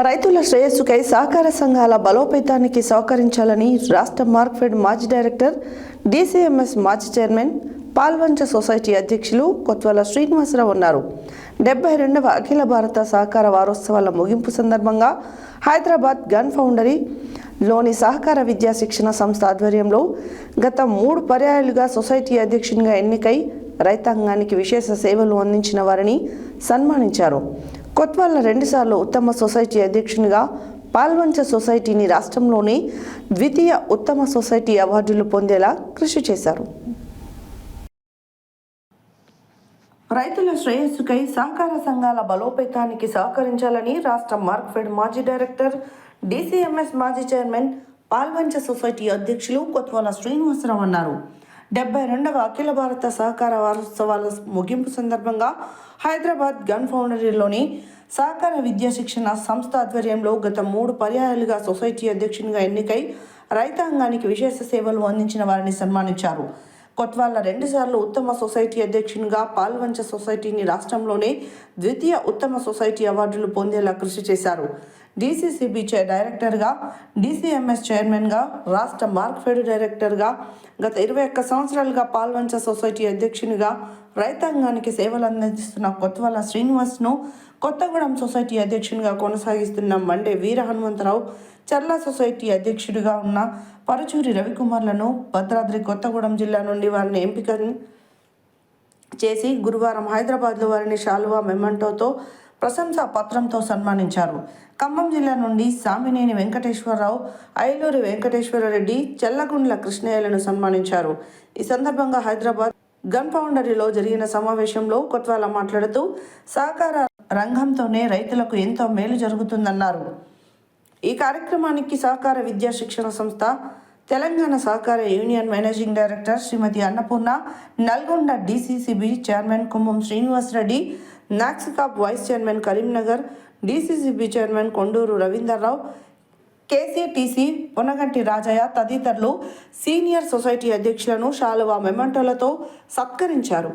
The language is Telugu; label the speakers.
Speaker 1: రైతుల శ్రేయస్సుకై సహకార సంఘాల బలోపేతానికి సహకరించాలని రాష్ట్ర మార్క్ఫెడ్ మాజీ డైరెక్టర్ డీసీఎంఎస్ మాజీ చైర్మన్ పాల్వంచ సొసైటీ అధ్యక్షులు కొత్వాల శ్రీనివాసరావు అన్నారు డెబ్బై రెండవ అఖిల భారత సహకార వారోత్సవాల ముగింపు సందర్భంగా హైదరాబాద్ గన్ ఫౌండరీ లోని సహకార విద్యా శిక్షణ సంస్థ ఆధ్వర్యంలో గత మూడు పర్యాయాలుగా సొసైటీ అధ్యక్షునిగా ఎన్నికై రైతాంగానికి విశేష సేవలు అందించిన వారిని సన్మానించారు. కొత్వాల రెండుసార్లు ఉత్తమ సొసైటీ అధ్యక్షునిగా పాల్వంచ సొసైటీని రాష్ట్రంలోని ద్వితీయ ఉత్తమ సొసైటీ అవార్డులు పొందేలా కృషి చేశారు. రైతుల శ్రేయస్సుకై సహకార సంఘాల బలోపేతానికి సహకరించాలని రాష్ట్ర మార్క్ఫెడ్ మాజీ డైరెక్టర్ డీసీఎంఎస్ మాజీ చైర్మన్ పాల్వంచ సొసైటీ అధ్యక్షులు కొత్వాల శ్రీనివాసరావు అన్నారు. డెబ్బై రెండవ అఖిల భారత సహకార వారోత్సవాల ముగింపు సందర్భంగా హైదరాబాద్ గన్ ఫౌండరీలోని సహకార విద్యా శిక్షణ సంస్థ ఆధ్వర్యంలో గత మూడు పర్యాయాలుగా సొసైటీ అధ్యక్షునిగా ఎన్నికై రైతాంగానికి విశేష సేవలు అందించిన వారిని సన్మానించారు. కొత్వాల రెండుసార్లు ఉత్తమ సొసైటీ అధ్యక్షునిగా పాల్వంచ సొసైటీని రాష్ట్రంలోనే ద్వితీయ ఉత్తమ సొసైటీ అవార్డులు పొందేలా కృషి చేశారు. డీసీసీబీ చై డైరెక్టర్గా డీసీఎంఎస్ చైర్మన్గా రాష్ట్ర మార్క్ఫెడ్ డైరెక్టర్గా గత ఇరవై ఒక్క సంవత్సరాలుగా పాల్వంచ సొసైటీ అధ్యక్షునిగా రైతాంగానికి సేవలు అందిస్తున్న కొత్వాల శ్రీనివాస్ను కొత్తగూడెం సొసైటీ అధ్యక్షునిగా కొనసాగిస్తున్న మండే వీర హనుమంతరావు చర్ల సొసైటీ అధ్యక్షుడిగా ఉన్న పరుచూరి రవికుమార్లను భద్రాద్రి కొత్తగూడెం జిల్లా నుండి వారిని ఎంపిక చేసి గురువారం హైదరాబాద్లో వారిని శాలువా మెమంటోతో ప్రశంసా పత్రంతో సన్మానించారు. ఖమ్మం జిల్లా నుండి సామినేని వెంకటేశ్వరరావు ఐలూరి వెంకటేశ్వరరెడ్డి చెల్లగుండ్ల కృష్ణయ్యలను సన్మానించారు. ఈ సందర్భంగా హైదరాబాద్ గన్ ఫౌండరీలో జరిగిన సమావేశంలో కొత్వాల మాట్లాడుతూ సహకార రంగంతోనే రైతులకు ఎంతో మేలు జరుగుతుందన్నారు. ఈ కార్యక్రమానికి సహకార విద్యా శిక్షణ సంస్థ తెలంగాణ సహకార union managing director Srimati Annapurna Nalgonda DCCB chairman Kumbham Srinivasareddy నాక్సికాప్ vice chairman Karimnagar DCCB chairman Konduru Ravinderrao KCTC Ponaganti Rajaiah తదితరులు సీనియర్ సొసైటీ అధ్యక్షులను శాలువా మెమంటోలతో సత్కరించారు.